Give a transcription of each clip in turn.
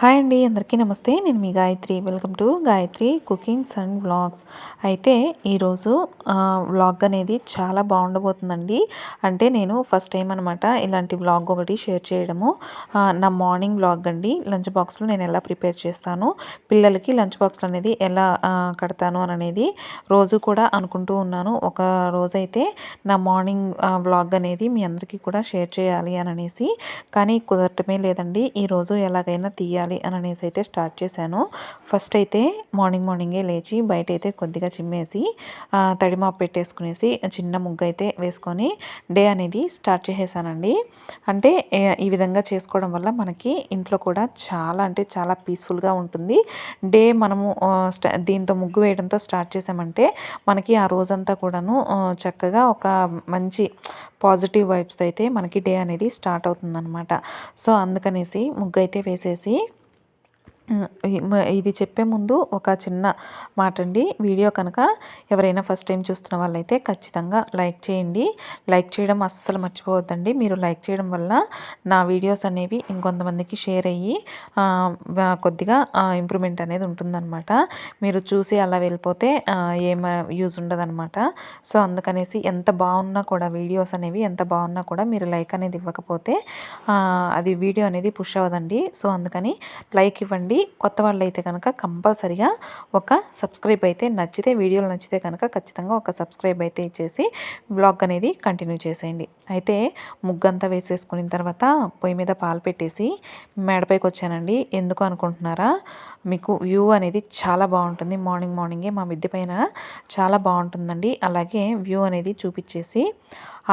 Hi అండి అందరికీ నమస్తే. నేను మీ Gayatri. Welcome to Gayatri cookings and vlogs అయితే ఈరోజు వ్లాగ్ అనేది చాలా బాగుండబోతుందండి. అంటే నేను ఫస్ట్ టైం అనమాట ఇలాంటి వ్లాగ్ ఒకటి షేర్ చేయడము. నా మార్నింగ్ వ్లాగ్ అండి. లంచ్ బాక్స్లో నేను ఎలా ప్రిపేర్ చేస్తాను పిల్లలకి లంచ్ బాక్స్లు అనేది ఎలా కడతాను అని అనేది రోజు కూడా అనుకుంటూ ఉన్నాను. ఒక రోజైతే నా మార్నింగ్ వ్లాగ్ అనేది మీ అందరికీ కూడా షేర్ చేయాలి అని అనేసి. కానీ కుదరటమే లేదండి. ఈరోజు ఎలాగైనా తీయాలి. చేయాలి అని అనేసి అయితే స్టార్ట్ చేశాను. ఫస్ట్ అయితే మార్నింగ్ మార్నింగే లేచి బయట అయితే కొద్దిగా చిమ్మేసి తడిమాపు పెట్టేసుకునేసి చిన్న ముగ్గు అయితే వేసుకొని డే అనేది స్టార్ట్ చేసేసానండి. అంటే ఈ విధంగా చేసుకోవడం వల్ల మనకి ఇంట్లో కూడా చాలా అంటే చాలా పీస్ఫుల్గా ఉంటుంది. డే మనము దీంతో ముగ్గు వేయడంతో స్టార్ట్ చేసామంటే మనకి ఆ రోజంతా కూడాను చక్కగా ఒక మంచి పాజిటివ్ వైబ్స్ అయితే మనకి డే అనేది స్టార్ట్ అవుతుందన్నమాట. సో అందుకనేసి ముగ్గు అయితే వేసేసి ఇది చెప్పే ముందు ఒక చిన్న మాట అండి వీడియో కనుక ఎవరైనా ఫస్ట్ టైం చూస్తున్న వాళ్ళైతే ఖచ్చితంగా లైక్ చేయండి. లైక్ చేయడం అస్సలు మర్చిపోవద్దండి. మీరు లైక్ చేయడం వల్ల నా వీడియోస్ అనేవి ఇంకొంతమందికి షేర్ అయ్యి కొద్దిగా ఇంప్రూవ్మెంట్ అనేది ఉంటుందన్నమాట. మీరు చూసి అలా వెళ్ళిపోతే ఏం యూజ్ ఉండదన్నమాట. సో అందుకనేసి ఎంత బాగున్నా కూడా వీడియోస్ అనేవి ఎంత బాగున్నా కూడా మీరు లైక్ అనేది ఇవ్వకపోతే అది వీడియో అనేది పుష్ అవ్వదండి. సో అందుకని లైక్ ఇవ్వండి. చేయండి కొత్త వాళ్ళు అయితే కనుక కంపల్సరిగా ఒక సబ్స్క్రైబ్ అయితే నచ్చితే వీడియోలు నచ్చితే కనుక ఖచ్చితంగా ఒక సబ్స్క్రైబ్ అయితే ఇచ్చేసి బ్లాగ్ అనేది కంటిన్యూ చేసేయండి. అయితే ముగ్గంతా వేసేసుకున్న తర్వాత పొయ్యి మీద పాలు పెట్టేసి మేడపైకి వచ్చానండి ఎందుకు అనుకుంటున్నారా? మీకు వ్యూ అనేది చాలా బాగుంటుంది. మార్నింగ్ మార్నింగే మా మిద్దె పైన చాలా బాగుంటుందండి. అలాగే వ్యూ అనేది చూపించేసి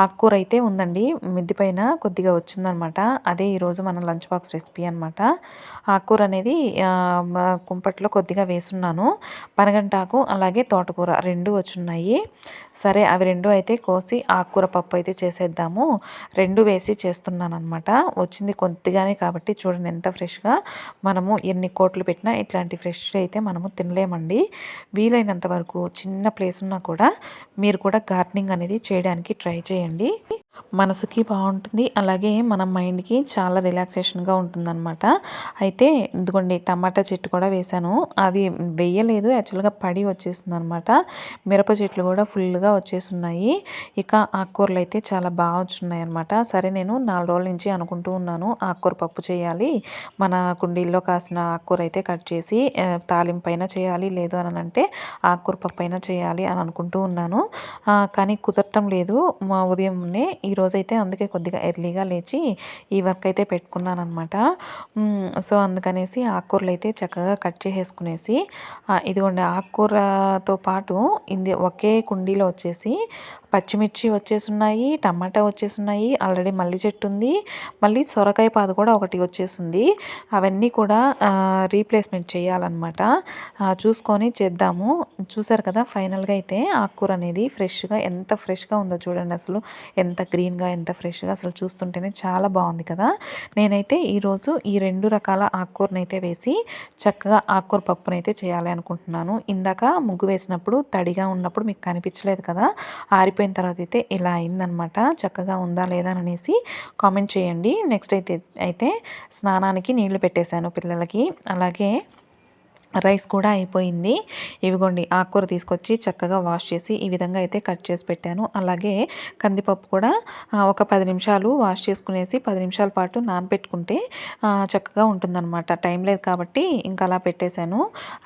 ఆకుకూర అయితే ఉందండి. మిద్ది పైన కొద్దిగా వచ్చిందనమాట. అదే ఈరోజు మన లంచ్ బాక్స్ రెసిపీ అనమాట. ఆకుకూర అనేది కుంపట్లో కొద్దిగా వేసున్నాను. పనగంటాకు అలాగే తోటకూర రెండు వచ్చున్నాయి. సరే అవి రెండు అయితే కోసి ఆకుకూర పప్పు అయితే చేసేద్దాము. రెండు వేసి చేస్తున్నాను అనమాట వచ్చింది కొద్దిగానే కాబట్టి చూడండి ఎంత ఫ్రెష్గా. మనము ఎన్ని కోట్లు పెట్టినా ఇట్లాంటి ఫ్రెష్ అయితే మనము తినలేమండి. వీలైనంత వరకు చిన్న ప్లేస్ ఉన్నా కూడా మీరు కూడా గార్డెనింగ్ అనేది చేయడానికి ట్రై చేయండి. మనసుకి బాగుంటుంది. అలాగే మన మైండ్కి చాలా రిలాక్సేషన్గా ఉంటుందన్నమాట. అయితే ఇదిగోండి టమాటా చెట్టు కూడా వేశాను. అది వేయలేదు. యాక్చువల్గా పడి వచ్చేసింది అనమాట మిరప చెట్లు కూడా ఫుల్గా వచ్చేస్తున్నాయి ఇక ఆకుకూరలు అయితే చాలా బాగా వచ్చున్నాయి అనమాట సరే నేను నాలుగు రోజుల నుంచి అనుకుంటూ ఉన్నాను. ఆకుకూర పప్పు చేయాలి. మన కుండీల్లో కాసిన ఆకుకూర అయితే కట్ చేసి తాలింపు అయినా చేయాలి. లేదు అని అంటే ఆకుకూర పప్పు అయినా చేయాలి అని అనుకుంటూ ఉన్నాను. కానీ కుదరటం లేదు. మా ఉదయంనే ఈరోజు అయితే అందుకే కొద్దిగా ఎర్లీగా లేచి ఈ వర్క్ అయితే పెట్టుకున్నాను అనమాట సో అందుకనేసి ఆకుకూరలు అయితే చక్కగా కట్ చేసేసుకునేసి ఇదిగోండి ఆకుకూరతో పాటు ఇది ఒకే కుండీలో వచ్చేసి పచ్చిమిర్చి వచ్చేసున్నాయి టమాటా వచ్చేసున్నాయి ఆల్రెడీ మల్లి చెట్టు ఉంది. మళ్ళీ సొరకాయ పాదు కూడా ఒకటి వచ్చేసింది. అవన్నీ కూడా రీప్లేస్మెంట్ చేయాలన్నమాట. చూసుకొని చేద్దాము. చూసారు కదా ఫైనల్గా అయితే ఆకుకూర అనేది ఫ్రెష్గా ఎంత ఫ్రెష్గా ఉందో చూడండి అసలు. ఎంత గ్రీన్గా ఎంత ఫ్రెష్గా అసలు చూస్తుంటేనే చాలా బాగుంది కదా. నేనైతే ఈరోజు ఈ రెండు రకాల ఆకుకూరనైతే అయితే వేసి చక్కగా ఆకుకూర పప్పునైతే చేయాలి అనుకుంటున్నాను. ఇందాక ముగ్గు వేసినప్పుడు తడిగా ఉన్నప్పుడు మీకు కనిపించలేదు కదా ఆరిపోయి అయిపోయిన తర్వాత అయితే ఇలా అయిందనమాట. చక్కగా ఉందా లేదా అనేసి కామెంట్ చేయండి. నెక్స్ట్ అయితే అయితే స్నానానికి నీళ్ళు పెట్టేశాను పిల్లలకి. అలాగే రైస్ కూడా అయిపోయింది. ఇవిగోండి ఆకుకూర తీసుకొచ్చి చక్కగా వాష్ చేసి ఈ విధంగా అయితే కట్ చేసి పెట్టాను. అలాగే కందిపప్పు కూడా ఒక పది నిమిషాలు వాష్ చేసుకునేసి పది నిమిషాల పాటు నానబెట్టుకుంటే చక్కగా ఉంటుందన్నమాట. టైం లేదు కాబట్టి ఇంకా అలా పెట్టేశాను.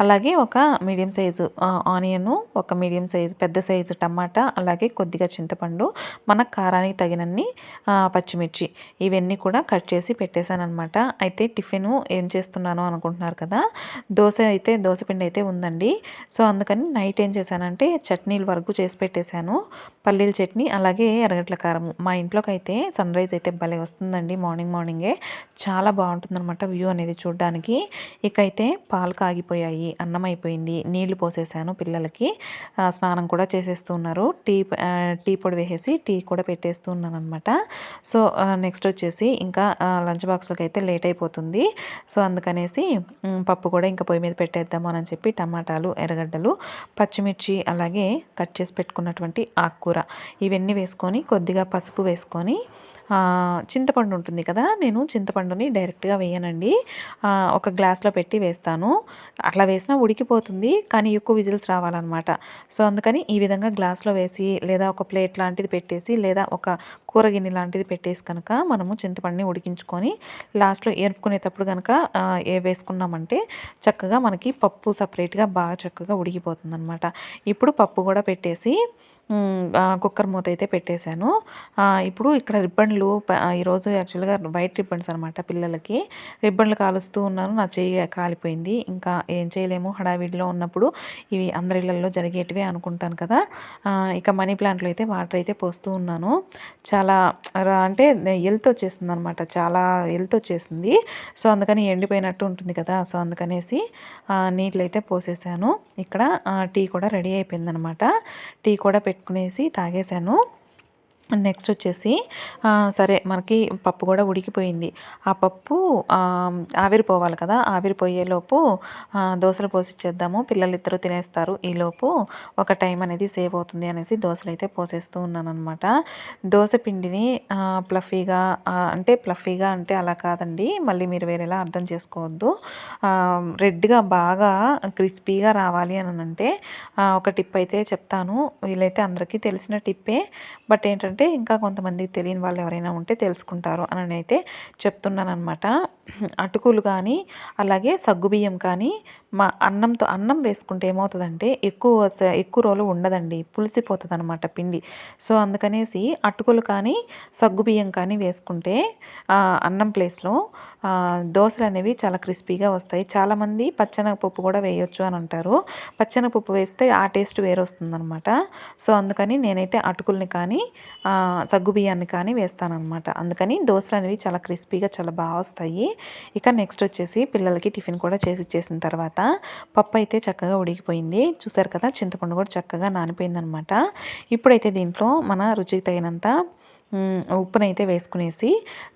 అలాగే ఒక మీడియం సైజు ఆనియను ఒక మీడియం సైజు పెద్ద సైజు టమాటా అలాగే కొద్దిగా చింతపండు మన కారానికి తగినన్ని పచ్చిమిర్చి ఇవన్నీ కూడా కట్ చేసి పెట్టేశాను అనమాట అయితే టిఫిన్ ఏం చేస్తున్నాను అనుకుంటున్నారు కదా దోశ అయితే దోశపిండి అయితే ఉందండి. సో అందుకని నైట్ ఏం చేశానంటే చట్నీలు వరకు చేసి పెట్టేశాను. పల్లీల చట్నీ అలాగే ఎర్రగడ్ల కారం మా ఇంట్లోకి అయితే సన్ రైజ్ అయితే భలే వస్తుందండి మార్నింగ్ మార్నింగే. చాలా బాగుంటుందన్నమాట వ్యూ అనేది చూడడానికి. ఇక అయితే పాలు కాగిపోయాయి అన్నం అయిపోయింది నీళ్ళు పోసేసాను పిల్లలకి. స్నానం కూడా చేసేస్తున్నారు టీ టీ పొడి వేసేసి టీ కూడా పెట్టేస్తూ ఉన్నాను అనమాట సో నెక్స్ట్ వచ్చేసి ఇంకా లంచ్ బాక్స్లోకి అయితే లేట్ అయిపోతుంది. సో అందుకనేసి పప్పు కూడా ఇంకా పొయ్యి మీద పెట్టేద్దాము అని చెప్పి టమాటాలు ఎర్రగడ్డలు పచ్చిమిర్చి అలాగే కట్ చేసి పెట్టుకున్నటువంటి ఆకుకూర. ఇవన్నీ వేసుకొని కొద్దిగా పసుపు వేసుకొని చింతపండు ఉంటుంది కదా నేను చింతపండుని డైరెక్ట్గా వేయనండి. ఒక గ్లాస్లో పెట్టి వేస్తాను. అట్లా వేసినా ఉడికిపోతుంది కానీ ఎక్కువ విజిల్స్ రావాలన్నమాట. సో అందుకని ఈ విధంగా గ్లాస్లో వేసి లేదా ఒక ప్లేట్ లాంటిది పెట్టేసి లేదా ఒక కూర గిన్నె లాంటిది పెట్టేసి కనుక మనము చింతపండుని ఉడికించుకొని లాస్ట్లో ఏర్పుకునేటప్పుడు కనుక ఏ వేసుకున్నామంటే చక్కగా మనకి పప్పు సపరేట్గా బాగా చక్కగా ఉడికిపోతుంది అనమాట ఇప్పుడు పప్పు కూడా పెట్టేసి కుక్కర్ మూత అయితే పెట్టేశాను. ఇప్పుడు ఇక్కడ రిబ్బన్లు ఈరోజు యాక్చువల్గా వైట్ రిబ్బన్స్ అనమాట పిల్లలకి. రిబ్బన్లు కాలుస్తూ ఉన్నాను నా చెయ్యి కాలిపోయింది. ఇంకా ఏం చేయలేము హడావిడిలో ఉన్నప్పుడు ఇవి అందరి జరిగేటివే అనుకుంటాను కదా. ఇక మనీ ప్లాంట్లో అయితే వాటర్ అయితే పోస్తూ ఉన్నాను. చాలా అంటే హెల్త్ వచ్చేస్తుంది అనమాట చాలా హెల్త్ వచ్చేసింది. సో అందుకని ఎండిపోయినట్టు ఉంటుంది కదా సో అందుకనేసి నీళ్ళు అయితే పోసేసాను. ఇక్కడ టీ కూడా రెడీ అయిపోయింది అనమాట టీ కూడా పెట్టి పెట్టుకునేసి తాగేశాను. నెక్స్ట్ వచ్చేసి సరే మనకి పప్పు కూడా ఉడికిపోయింది. ఆ పప్పు ఆవిరిపోవాలి కదా ఆవిరిపోయేలోపు దోశలు పోసిచ్చేద్దాము. పిల్లలు ఇద్దరు తినేస్తారు ఈలోపు ఒక టైం అనేది సేవ్ అవుతుంది అనేసి దోశలు అయితే పోసేస్తూ ఉన్నాను అనమాట దోశ పిండిని ప్లఫీగా అంటే ప్లఫీగా అంటే అలా కాదండి. మళ్ళీ మీరు వేరేలా అర్థం చేసుకోవద్దు. రెడ్గా బాగా క్రిస్పీగా రావాలి అని అంటే ఒక టిప్ అయితే చెప్తాను. వీలైతే అందరికీ తెలిసిన టిప్పే. బట్ ఏంటంటే అంటే ఇంకా కొంతమందికి తెలియని వాళ్ళు ఎవరైనా ఉంటే తెలుసుకుంటారు అని అయితే చెప్తున్నాను అనమాట అటుకులు కానీ అలాగే సగ్గుబియ్యం కానీ మా అన్నంతో అన్నం వేసుకుంటే ఏమవుతుందంటే ఎక్కువ ఎక్కువ రోజులు ఉండదండి పులిసిపోతుంది అనమాట పిండి. సో అందుకనేసి అటుకులు కానీ సగ్గుబియ్యం కానీ వేసుకుంటే అన్నం ప్లేస్లో దోశలు అనేవి చాలా క్రిస్పీగా వస్తాయి. చాలామంది పచ్చనగపప్పు కూడా వేయొచ్చు అని అంటారు. పచ్చనగపప్పు వేస్తే ఆ టేస్ట్ వేరే వస్తుందన్నమాట సో అందుకని నేనైతే అటుకుల్ని కానీ సగ్గుబియ్యాన్ని కానీ వేస్తానన్నమాట. అందుకని దోశలు అనేవి చాలా క్రిస్పీగా చాలా బాగా వస్తాయి. ఇక నెక్స్ట్ వచ్చేసి పిల్లలకి టిఫిన్ కూడా చేసి ఇచ్చేసిన తర్వాత పప్పు అయితే చక్కగా ఉడికిపోయింది. చూసారు కదా చింతపండు కూడా చక్కగా నానిపోయిందనమాట. ఇప్పుడైతే దీంట్లో మన రుచికి తగినంత ఉప్పునైతే వేసుకునేసి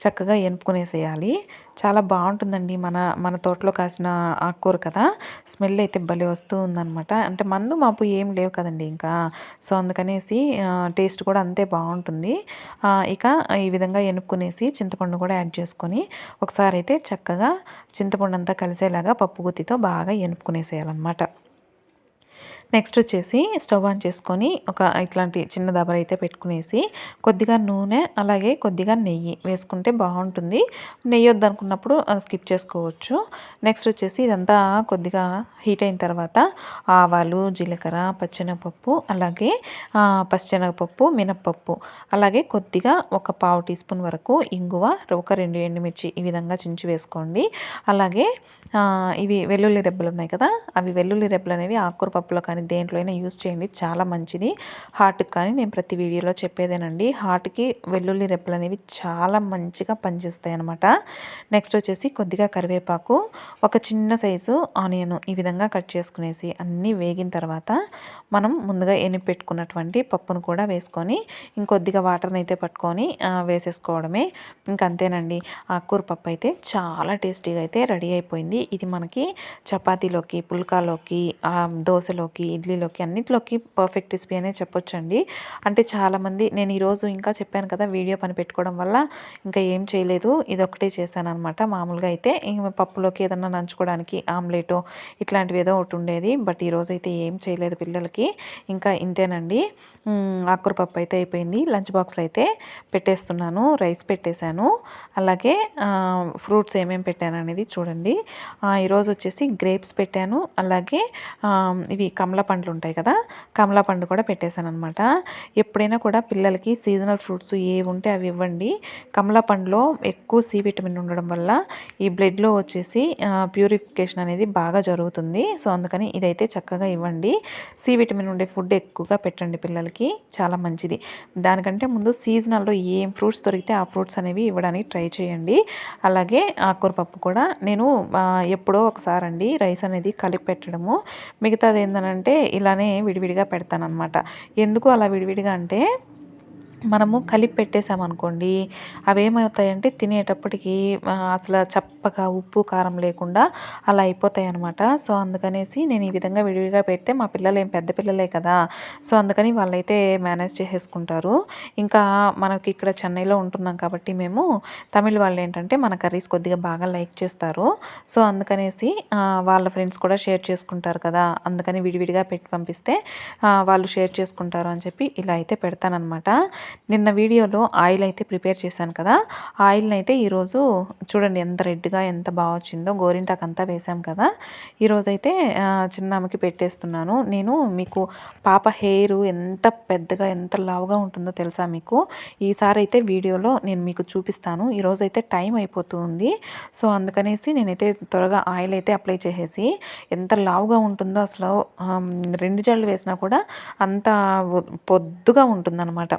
చక్కగా ఎనుపుకునేసేయాలి. చాలా బాగుంటుందండి మన మన తోటలో కాసిన ఆకుకూర కదా. స్మెల్ అయితే భలే వస్తూ ఉందనమాట అంటే మందు మాపు ఏం లేవు కదండి ఇంకా. సో అందుకనేసి టేస్ట్ కూడా అంతే బాగుంటుంది. ఇక ఈ విధంగా ఎనుపుకునేసి చింతపండు కూడా యాడ్ చేసుకొని ఒకసారి అయితే చక్కగా చింతపండు అంతా కలిసేలాగా పప్పు గుత్తితో బాగా ఎనుపుకునేసేయాలన్నమాట. నెక్స్ట్ వచ్చేసి స్టవ్ ఆన్ చేసుకొని ఒక ఇట్లాంటి చిన్న దబర అయితే పెట్టుకునేసి కొద్దిగా నూనె అలాగే కొద్దిగా నెయ్యి వేసుకుంటే బాగుంటుంది. నెయ్యి వద్దనుకున్నప్పుడు స్కిప్ చేసుకోవచ్చు. నెక్స్ట్ వచ్చేసి ఇదంతా కొద్దిగా హీట్ అయిన తర్వాత ఆవాలు జీలకర్ర పచ్చెనగపప్పు అలాగే పచ్చెనగపప్పు మినప్పప్పు అలాగే కొద్దిగా ఒక పావు టీ స్పూన్ వరకు ఇంగువ ఒక రెండు ఎండుమిర్చి ఈ విధంగా చించి వేసుకోండి. అలాగే ఇవి వెల్లుల్లి రెబ్బలు ఉన్నాయి కదా అవి వెల్లుల్లి రెబ్బలు అనేవి ఆకుకూర పప్పులో కానీ దేంట్లో అయినా యూస్ చేయండి. చాలా మంచిది. హార్ట్కి కానీ నేను ప్రతి వీడియోలో చెప్పేదేనండి. హార్ట్కి వెల్లుల్లి రెప్పలు అనేవి చాలా మంచిగా పనిచేస్తాయి అనమాట నెక్స్ట్ వచ్చేసి కొద్దిగా కరివేపాకు ఒక చిన్న సైజు ఆనియన్ ఈ విధంగా కట్ చేసుకునేసి అన్నీ వేగిన తర్వాత మనం ముందుగా ఎనిపి పెట్టుకున్నటువంటి పప్పును కూడా వేసుకొని ఇంకొద్దిగా వాటర్ని అయితే పట్టుకొని వేసేసుకోవడమే. ఇంకంతేనండి ఆకుకూర పప్పు అయితే చాలా టేస్టీగా అయితే రెడీ అయిపోయింది. ఇది మనకి చపాతీలోకి పుల్కాలోకి దోశలోకి ఇడ్లీలోకి అన్నింటిలోకి పర్ఫెక్ట్ రెసిపీ అనే చెప్పొచ్చండి. అంటే చాలామంది నేను ఈరోజు ఇంకా చెప్పాను కదా వీడియో పని పెట్టుకోవడం వల్ల ఇంకా ఏం చేయలేదు. ఇది ఒకటే చేశాను అనమాట మామూలుగా అయితే పప్పులోకి ఏదన్నా నంచుకోవడానికి ఆమ్లెట్ ఇట్లాంటివి ఏదో ఒకటి ఉండేది. బట్ ఈరోజు అయితే ఏం చేయలేదు పిల్లలకి. ఇంకా ఇంతేనండి. ఆకురపప్పు అయితే అయిపోయింది. లంచ్ బాక్స్లో అయితే పెట్టేస్తున్నాను. రైస్ పెట్టేశాను. అలాగే ఫ్రూట్స్ ఏమేమి పెట్టాను అనేది చూడండి ఈరోజు వచ్చేసి గ్రేప్స్ పెట్టాను. అలాగే ఇవి కమల పండ్లు ఉంటాయి కదా కమలా పండు కూడా పెట్టేశాను అనమాట ఎప్పుడైనా కూడా పిల్లలకి సీజనల్ ఫ్రూట్స్ ఏవి ఉంటే అవి ఇవ్వండి. కమలా పండులో ఎక్కువ సి విటమిన్ ఉండడం వల్ల ఈ బ్లడ్లో వచ్చేసి ప్యూరిఫికేషన్ అనేది బాగా జరుగుతుంది. సో అందుకని ఇదైతే చక్కగా ఇవ్వండి. సి విటమిన్ ఉండే ఫుడ్ ఎక్కువగా పెట్టండి పిల్లలకి చాలా మంచిది. దానికంటే ముందు సీజనల్లో ఏం ఫ్రూట్స్ దొరికితే ఆ ఫ్రూట్స్ అనేవి ఇవ్వడానికి ట్రై చేయండి. అలాగే ఆకుకూర పప్పు కూడా నేను ఎప్పుడో ఒకసారి అండి రైస్ అనేది కలిపి పెట్టడము. మిగతాది అంటే ఇలానే విడివిడిగా పెడతాను అనమాట ఎందుకు అలా విడివిడిగా అంటే మనము కలిపి పెట్టేసామనుకోండి అవి ఏమవుతాయంటే తినేటప్పటికి అసలు చప్పగా ఉప్పు కారం లేకుండా అలా అయిపోతాయి అనమాట సో అందుకనేసి నేను ఈ విధంగా విడివిడిగా పెడితే మా పిల్లలు ఏం పెద్ద పిల్లలే కదా. సో అందుకని వాళ్ళైతే మేనేజ్ చేసేసుకుంటారు. ఇంకా మనకి ఇక్కడ చెన్నైలో ఉంటున్నాం కాబట్టి మేము తమిళ వాళ్ళు ఏంటంటే మన కర్రీస్ కొద్దిగా బాగా లైక్ చేస్తారు. సో అందుకనేసి వాళ్ళ ఫ్రెండ్స్ కూడా షేర్ చేసుకుంటారు కదా. అందుకని విడివిడిగా పెట్టి పంపిస్తే వాళ్ళు షేర్ చేసుకుంటారు అని చెప్పి ఇలా అయితే పెడతానమాట నిన్న వీడియోలో ఆయిల్ అయితే ప్రిపేర్ చేశాను కదా. ఆయిల్ని అయితే ఈరోజు చూడండి ఎంత రెడ్గా ఎంత బాగా వచ్చిందో. గోరింటాకు అంతా వేసాం కదా. ఈరోజైతే అయితే చిన్నామకి పెట్టేస్తున్నాను. నేను మీకు పాప హెయిర్ ఎంత పెద్దగా ఎంత లావుగా ఉంటుందో తెలుసా మీకు? ఈసారి అయితే వీడియోలో నేను మీకు చూపిస్తాను. ఈరోజు అయితే టైం అయిపోతుంది. సో అందుకనేసి నేనైతే త్వరగా ఆయిల్ అయితే అప్లై చేసేసి ఎంత లావుగా ఉంటుందో అసలు రెండు జళ్ళు వేసినా కూడా అంత పొద్దుగా ఉంటుందన్నమాట.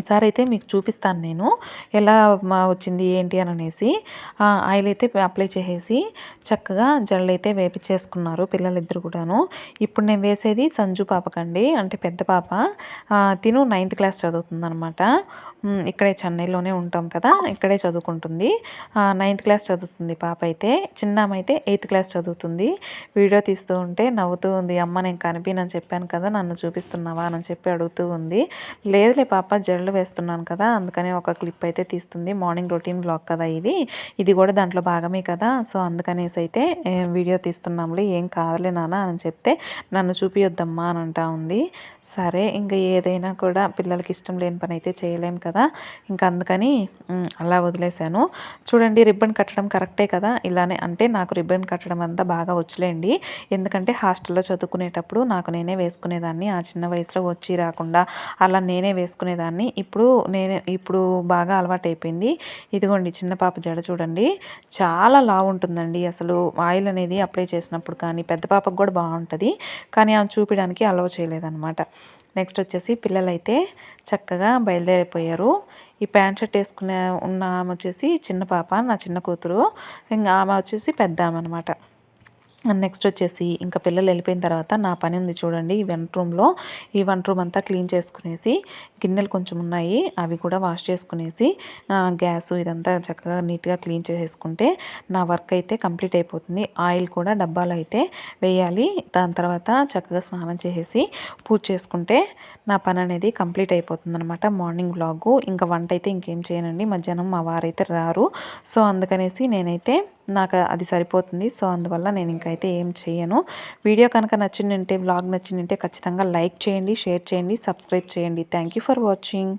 ఈసారి అయితే మీకు చూపిస్తాను నేను ఎలా మా వచ్చింది ఏంటి అని అనేసి. ఆయిల్ అయితే అప్లై చేసేసి చక్కగా జడలు అయితే వేపించేసుకున్నారు పిల్లలిద్దరు కూడాను. ఇప్పుడు నేను వేసేది సంజు పాపకండి అంటే పెద్ద పాప. తిను నైన్త్ క్లాస్ చదువుతుంది అనమాట ఇక్కడే చెన్నైలోనే ఉంటాం కదా ఇక్కడే చదువుకుంటుంది. నైన్త్ క్లాస్ చదువుతుంది పాప అయితే చిన్నమైతే అయితే ఎయిత్ క్లాస్ చదువుతుంది. వీడియో తీస్తూ ఉంటే నవ్వుతూ ఉంది అమ్మ నేను కనిపించని చెప్పాను కదా నన్ను చూపిస్తున్నావా? అని చెప్పి అడుగుతూ ఉంది. లేదులే పాప జడలు వేస్తున్నాను కదా అందుకని ఒక క్లిప్ అయితే తీస్తుంది మార్నింగ్ రొటీన్ బ్లాగ్ కదా ఇది. ఇది కూడా దాంట్లో భాగమే కదా సో అందుకనేసి అయితే వీడియో తీస్తున్నాంలే ఏం కాదులే నాన్న అని చెప్తే నన్ను చూపియొద్దమ్మా అని అంటా ఉంది. సరే ఇంకా ఏదైనా కూడా పిల్లలకి ఇష్టం లేని పని అయితే చేయలేం కదా. ఇంకా అందుకని అలా వదిలేశాను. చూడండి రిబ్బన్ కట్టడం కరెక్టే కదా? ఇలానే అంటే నాకు రిబ్బన్ కట్టడం అంతా బాగా వచ్చులేండి. ఎందుకంటే హాస్టల్లో చదువుకునేటప్పుడు నాకు నేనే వేసుకునేదాన్ని. ఆ చిన్న వయసులో వచ్చి రాకుండా అలా నేనే వేసుకునేదాన్ని. ఇప్పుడు నేనే ఇప్పుడు బాగా అలవాటు అయిపోయింది ఇదిగోండి చిన్న పాప జడ చూడండి. చాలా లావు ఉంటుందండి. అసలు ఆయిల్ అనేది అప్లై చేసినప్పుడు కానీ పెద్ద పాపకు కూడా బాగుంటుంది. కానీ ఆమె చూపించడానికి అలవ్ చేయలేదన్నమాట. నెక్స్ట్ వచ్చేసి పిల్లలైతే చక్కగా బయలుదేరిపోయారు. ఈ ప్యాంట్ షర్ట్ వేసుకునే ఉన్న ఆమె వచ్చేసి చిన్న పాప నా చిన్న కూతురు. ఇంకా ఆమె వచ్చేసి పెద్ద ఆమె అనమాట నెక్స్ట్ వచ్చేసి ఇంకా పిల్లలు వెళ్ళిపోయిన తర్వాత నా పని ఉంది చూడండి ఈ వంట రూమ్లో ఈ వంట రూమ్ అంతా క్లీన్ చేసుకునేసి గిన్నెలు కొంచెం ఉన్నాయి అవి కూడా వాష్ చేసుకునేసి గ్యాస్ ఇదంతా చక్కగా నీట్గా క్లీన్ చేసేసుకుంటే నా వర్క్ అయితే కంప్లీట్ అయిపోతుంది. ఆయిల్ కూడా డబ్బాలో అయితే వేయాలి. దాని తర్వాత చక్కగా స్నానం చేసేసి పూజ చేసుకుంటే నా పని అనేది కంప్లీట్ అయిపోతుంది అనమాట మార్నింగ్ వ్లాగు. ఇంకా వంట అయితే ఇంకేం చేయనండి మధ్యాహ్నం మా వారైతే రారు. సో అందుకనేసి నేనైతే నాకు అది సరిపోతుంది. సో అందువల్ల నేను ఇంకైతే ఏం చేయను వీడియో కనుక నచ్చిందంటే వ్లాగ్ నచ్చిందంటే ఖచ్చితంగా లైక్ చేయండి షేర్ చేయండి సబ్స్క్రైబ్ చేయండి. Thank you for watching.